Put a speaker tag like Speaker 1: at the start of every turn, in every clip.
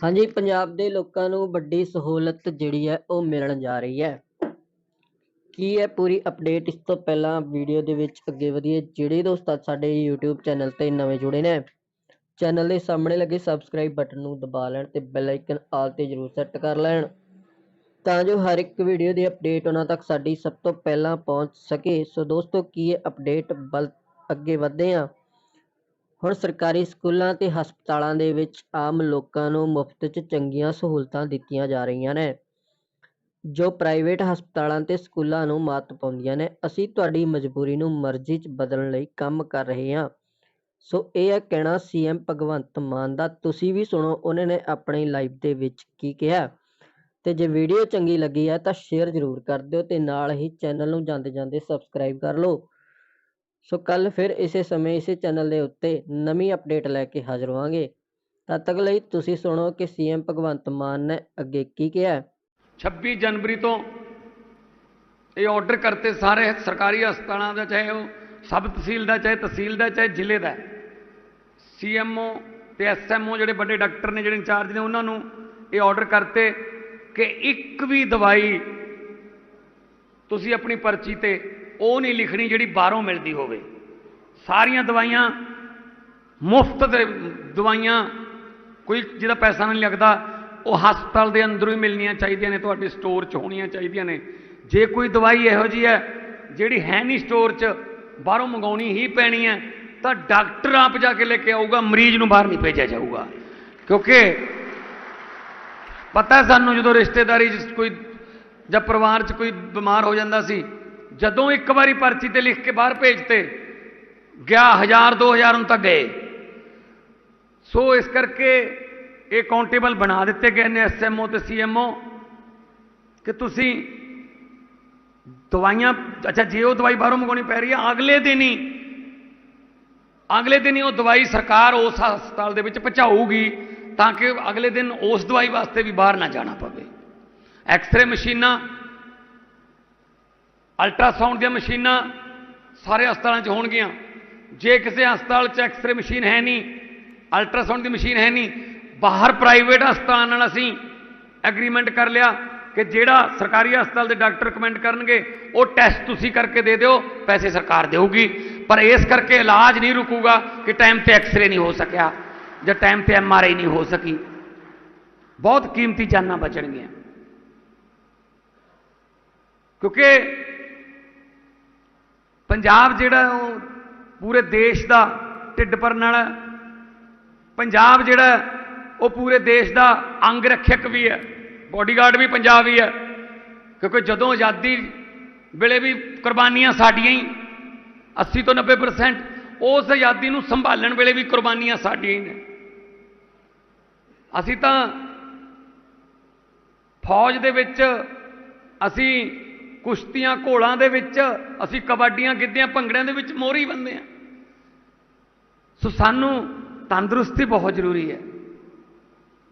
Speaker 1: ਹਾਂਜੀ, ਪੰਜਾਬ ਦੇ ਲੋਕਾਂ ਨੂੰ ਵੱਡੀ ਸਹੂਲਤ ਜਿਹੜੀ ਹੈ ਉਹ ਮਿਲਣ ਜਾ ਰਹੀ ਹੈ। ਕੀ ਹੈ ਪੂਰੀ ਅਪਡੇਟ ਇਸ ਤੋਂ ਪਹਿਲਾਂ ਵੀਡੀਓ ਦੇ ਵਿੱਚ ਅੱਗੇ ਵਧੀਏ? ਜਿਹੜੇ ਦੋਸਤ ਸਾਡੇ YouTube ਚੈਨਲ ਤੇ ਨਵੇਂ ਜੁੜੇ ਨੇ ਚੈਨਲ ਦੇ ਸਾਹਮਣੇ ਲੱਗੇ ਸਬਸਕ੍ਰਾਈਬ ਬਟਨ ਨੂੰ ਦਬਾ ਲੈਣ ਤੇ ਬੈਲ ਆਈਕਨ ਆਲ ਤੇ ਜ਼ਰੂਰ ਸੈੱਟ ਕਰ ਲੈਣ, ਤਾਂ ਜੋ ਹਰ ਇੱਕ ਵੀਡੀਓ ਦੀ ਅਪਡੇਟ ਉਹਨਾਂ ਤੱਕ ਸਾਡੀ ਸਭ ਤੋਂ ਪਹਿਲਾਂ ਪਹੁੰਚ ਸਕੇ। ਸੋ ਦੋਸਤੋ, ਕੀ ਹੈ ਅਪਡੇਟ ਬਲ ਅੱਗੇ ਵਧਦੇ ਹਾਂ? ਹੁਣ ਸਰਕਾਰੀ ਸਕੂਲਾਂ ਤੇ ਹਸਪਤਾਲਾਂ ਦੇ ਵਿੱਚ ਆਮ ਲੋਕਾਂ ਨੂੰ ਮੁਫਤ 'ਚ ਚੰਗੀਆਂ ਸਹੂਲਤਾਂ ਦਿੱਤੀਆਂ ਜਾ ਰਹੀਆਂ ਨੇ, ਜੋ ਪ੍ਰਾਈਵੇਟ ਹਸਪਤਾਲਾਂ ਤੇ ਸਕੂਲਾਂ ਨੂੰ ਮਾਤ ਪਾਉਂਦੀਆਂ ਨੇ। ਅਸੀਂ ਤੁਹਾਡੀ ਮਜਬੂਰੀ ਨੂੰ ਮਰਜ਼ੀ 'ਚ ਬਦਲਣ ਲਈ ਕੰਮ ਕਰ ਰਹੇ ਹਾਂ। ਸੋ ਇਹ ਹੈ ਕਹਿਣਾ ਸੀਐਮ ਭਗਵੰਤ ਮਾਨ ਦਾ, ਤੁਸੀਂ ਵੀ ਸੁਣੋ, ਉਹਨਾਂ ਨੇ ਆਪਣੀ ਲਾਈਵ ਦੇ ਵਿੱਚ ਕੀ ਕਿਹਾ। ਤੇ ਜੇ ਵੀਡੀਓ ਚੰਗੀ ਲੱਗੀ ਹੈ ਤਾਂ ਸ਼ੇਅਰ ਜ਼ਰੂਰ ਕਰ ਦਿਓ ਤੇ ਨਾਲ ਹੀ ਚੈਨਲ ਨੂੰ ਜਾਂਦੇ ਜਾਂਦੇ ਸਬਸਕ੍ਰਾਈਬ ਕਰ ਲਓ। ਸੋ ਕੱਲ ਫਿਰ ਇਸੇ ਸਮੇਂ ਇਸੇ ਚੈਨਲ ਦੇ ਉੱਤੇ ਨਵੀਂ ਅਪਡੇਟ ਲੈ ਕੇ ਹਾਜ਼ਰ ਹੋਵਾਂਗੇ। ਤਦ ਤੱਕ ਲਈ ਤੁਸੀਂ ਸੁਣੋ ਕਿ ਸੀਐਮ ਭਗਵੰਤ ਮਾਨ ਨੇ ਅੱਗੇ ਕੀ ਕਿਹਾ ਹੈ।
Speaker 2: 26 ਜਨਵਰੀ ਤੋਂ ਇਹ ਆਰਡਰ ਕਰਤੇ ਸਾਰੇ ਸਰਕਾਰੀ ਹਸਪਤਾਲਾਂ ਦਾ, ਚਾਹੇ ਉਹ ਸਬ ਤਹਿਸੀਲ ਦਾ, ਚਾਹੇ ਤਹਿਸੀਲ ਦਾ, ਚਾਹੇ ਜ਼ਿਲ੍ਹੇ ਦਾ। ਸੀਐਮਓ ਤੇ ਐਸਐਮਓ ਜਿਹੜੇ ਵੱਡੇ ਡਾਕਟਰ ਨੇ, ਜਿਹੜੇ ਇੰਚਾਰਜ ਨੇ, ਉਹਨਾਂ ਨੂੰ ਇਹ ਆਰਡਰ ਕਰਤੇ ਕਿ ਇੱਕ ਵੀ ਦਵਾਈ ਤੁਸੀਂ ਆਪਣੀ ਪਰਚੀ ਤੇ ਉਹ ਨਹੀਂ ਲਿਖਣੀ ਜਿਹੜੀ ਬਾਹਰੋਂ ਮਿਲਦੀ ਹੋਵੇ। ਸਾਰੀਆਂ ਦਵਾਈਆਂ, ਮੁਫਤ ਦੇ ਦਵਾਈਆਂ, ਕੋਈ ਜਿਹਦਾ ਪੈਸਾ ਨਹੀਂ ਲੱਗਦਾ, ਉਹ ਹਸਪਤਾਲ ਦੇ ਅੰਦਰੋਂ ਹੀ ਮਿਲਣੀਆਂ ਚਾਹੀਦੀਆਂ ਨੇ, ਤੁਹਾਡੇ ਸਟੋਰ 'ਚ ਹੋਣੀਆਂ ਚਾਹੀਦੀਆਂ ਨੇ। ਜੇ ਕੋਈ ਦਵਾਈ ਇਹੋ ਜੀ ਹੈ, ਜਿਹੜੀ ਹੈ ਨਹੀਂ ਸਟੋਰ 'ਚ, ਬਾਹਰੋਂ ਮੰਗਾਉਣੀ ਹੀ ਪੈਣੀ ਹੈ, ਤਾਂ ਡਾਕਟਰ ਆਪ ਜਾ ਕੇ ਲੈ ਕੇ ਆਊਗਾ, ਮਰੀਜ਼ ਨੂੰ ਬਾਹਰ ਨਹੀਂ ਭੇਜਿਆ ਜਾਊਗਾ। ਕਿਉਂਕਿ ਪਤਾ ਸਾਨੂੰ ਜਦੋਂ ਰਿਸ਼ਤੇਦਾਰੀ 'ਚ ਕੋਈ ਜਾਂ ਪਰਿਵਾਰ 'ਚ ਕੋਈ ਬਿਮਾਰ ਹੋ ਜਾਂਦਾ ਸੀ ਜਦੋਂ ਇੱਕ ਵਾਰੀ ਪਰਚੀ ਤੇ ਲਿਖ ਕੇ ਬਾਹਰ ਭੇਜਤੇ, ਗਿਆ ਹਜ਼ਾਰ 2000 ਨੂੰ ਤਾਂ ਗਏ। ਸੋ ਇਸ ਕਰਕੇ ਇਹ ਕਾਊਂਟੇਬਲ ਬਣਾ ਦਿੱਤੇ ਗਏ ਨੇ ਐਸਐਮਓ ਤੇ ਸੀਐਮਓ ਕਿ ਤੁਸੀਂ ਦਵਾਈਆਂ, ਅੱਛਾ, ਜੇ ਉਹ ਦਵਾਈ ਬਾਹਰੋਂ ਮੰਗਾਉਣੀ ਪੈ ਰਹੀ ਹੈ, ਅਗਲੇ ਦਿਨ ਹੀ, ਅਗਲੇ ਦਿਨ ਹੀ ਉਹ ਦਵਾਈ ਸਰਕਾਰ ਉਸ ਹਸਪਤਾਲ ਦੇ ਵਿੱਚ ਪਹੁੰਚਾਊਗੀ ਤਾਂ ਕਿ ਅਗਲੇ ਦਿਨ ਉਸ ਦਵਾਈ ਵਾਸਤੇ ਵੀ ਬਾਹਰ ਨਾ ਜਾਣਾ ਪਵੇ। ਐਕਸ-ਰੇ ਮਸ਼ੀਨਾਂ ਅਲਟਰਾਸਾਊਂਡ ਦੀਆਂ ਮਸ਼ੀਨਾਂ ਸਾਰੇ ਹਸਪਤਾਲਾਂ 'ਚ ਹੋਣਗੀਆਂ। ਜੇ ਕਿਸੇ ਹਸਪਤਾਲ 'ਚ ਐਕਸ-ਰੇ ਮਸ਼ੀਨ ਹੈ ਨਹੀਂ, ਅਲਟਰਾਸਾਊਂਡ ਦੀ ਮਸ਼ੀਨ ਹੈ ਨਹੀਂ, ਬਾਹਰ ਪ੍ਰਾਈਵੇਟ ਹਸਪਤਾਲਾਂ ਨਾਲ ਅਸੀਂ ਐਗਰੀਮੈਂਟ ਕਰ ਲਿਆ ਕਿ ਜਿਹੜਾ ਸਰਕਾਰੀ ਹਸਪਤਾਲ ਦੇ ਡਾਕਟਰ ਕਮੈਂਟ ਕਰਨਗੇ, ਉਹ ਟੈਸਟ ਤੁਸੀਂ ਕਰਕੇ ਦੇ ਦਿਓ, ਪੈਸੇ ਸਰਕਾਰ ਦੇਊਗੀ। ਪਰ ਇਸ ਕਰਕੇ ਇਲਾਜ ਨਹੀਂ ਰੁਕੂਗਾ ਕਿ ਟਾਈਮ ਤੇ ਐਕਸ-ਰੇ ਨਹੀਂ ਹੋ ਸਕਿਆ ਜਾਂ ਟਾਈਮ ਤੇ ਐਮ-ਆਰ-ਆਈ ਨਹੀਂ ਹੋ ਸਕੀ। ਬਹੁਤ ਕੀਮਤੀ ਜਾਨਾਂ ਬਚਣਗੀਆਂ। ਕਿਉਂਕਿ ਪੰਜਾਬ ਜਿਹੜਾ ਉਹ ਪੂਰੇ ਦੇਸ਼ ਦਾ ਢਿੱਡ ਭਰਨ ਵਾਲਾ ਪੰਜਾਬ ਜਿਹੜਾ ਉਹ ਪੂਰੇ ਦੇਸ਼ ਦਾ ਅੰਗ ਰੱਖਿਅਕ ਵੀ ਹੈ। ਬੋਡੀਗਾਰਡ ਵੀ ਪੰਜਾਬ ਹੀ। ਹੈ ਕਿਉਂਕਿ ਜਦੋਂ ਆਜ਼ਾਦੀ ਵੇਲੇ ਵੀ ਕੁਰਬਾਨੀਆਂ ਸਾਡੀਆਂ ਹੀ 80 ਤੋਂ 90% ਉਸ ਆਜ਼ਾਦੀ ਨੂੰ ਸੰਭਾਲਣ ਵੇਲੇ ਵੀ ਕੁਰਬਾਨੀਆਂ ਸਾਡੀਆਂ ਹੀ ਨੇ। ਅਸੀਂ ਤਾਂ ਫੌਜ ਦੇ ਵਿੱਚ ਅਸੀਂ ਕੁਸ਼ਤੀਆਂ ਘੋਲਾਂ ਦੇ ਵਿੱਚ, ਅਸੀਂ ਕਬੱਡੀਆਂ ਗਿੱਧਿਆਂ ਭੰਗੜਿਆਂ ਦੇ ਵਿੱਚ ਮੋਹਰੀ ਬੰਦੇ ਆ। ਸੋ ਸਾਨੂੰ ਤੰਦਰੁਸਤੀ ਬਹੁਤ ਜ਼ਰੂਰੀ ਹੈ।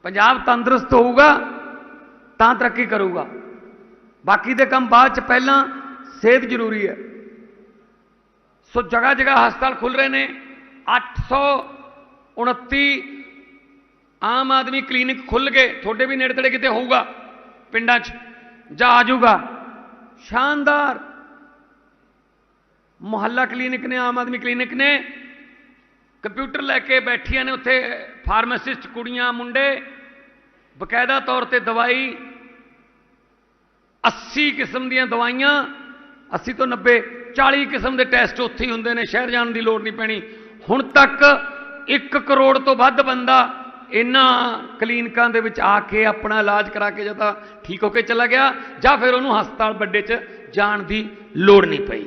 Speaker 2: ਪੰਜਾਬ ਤੰਦਰੁਸਤ ਹੋਊਗਾ, ਤਾਂ ਤਰੱਕੀ ਕਰੂਗਾ। ਬਾਕੀ ਦੇ ਕੰਮ ਬਾਅਦ ਚ ਪਹਿਲਾਂ ਸਿਹਤ ਜ਼ਰੂਰੀ ਹੈ। ਸੋ ਜਗ੍ਹਾ ਜਗ੍ਹਾ ਹਸਪਤਾਲ ਖੁੱਲ ਰਹੇ ਨੇ। 829 ਆਮ ਆਦਮੀ ਕਲੀਨਿਕ ਖੁੱਲ ਗਏ ਤੁਹਾਡੇ ਵੀ ਨੇੜੇ ਤੇੜੇ ਕਿਤੇ ਹੋਊਗਾ, ਪਿੰਡਾਂ 'ਚ, ਜਾਂ ਆ ਜਾਊਗਾ। ਸ਼ਾਨਦਾਰ ਮੁਹੱਲਾ ਕਲੀਨਿਕ ਨੇ ਆਮ ਆਦਮੀ ਕਲੀਨਿਕ ਨੇ ਕੰਪਿਊਟਰ ਲੈ ਕੇ ਬੈਠੀਆਂ ਨੇ ਉੱਥੇ ਫਾਰਮਾਸਿਸਟ ਕੁੜੀਆਂ ਮੁੰਡੇ ਬਕਾਇਦਾ ਤੌਰ ਤੇ ਦਵਾਈ 80 ਕਿਸਮ ਦੀਆਂ ਦਵਾਈਆਂ 80 ਤੋਂ 90 40 ਕਿਸਮ ਦੇ ਟੈਸਟ ਉੱਥੇ ਹੀ ਹੁੰਦੇ ਨੇ ਸ਼ਹਿਰ ਜਾਣ ਦੀ ਲੋੜ ਨਹੀਂ ਪੈਣੀ ਹੁਣ ਤੱਕ 1 ਕਰੋੜ ਤੋਂ ਵੱਧ ਬੰਦਾ ਇਹਨਾਂ ਕਲੀਨਿਕਾਂ ਦੇ ਵਿੱਚ ਆ ਕੇ ਆਪਣਾ ਇਲਾਜ ਕਰਾ ਕੇ ਜਾਂ ਤਾਂ ਠੀਕ ਹੋ ਕੇ ਚਲਾ ਗਿਆ ਜਾਂ ਫਿਰ ਉਹਨੂੰ ਹਸਪਤਾਲ ਵੱਡੇ 'ਚ ਜਾਣ ਦੀ ਲੋੜ ਨਹੀਂ ਪਈ।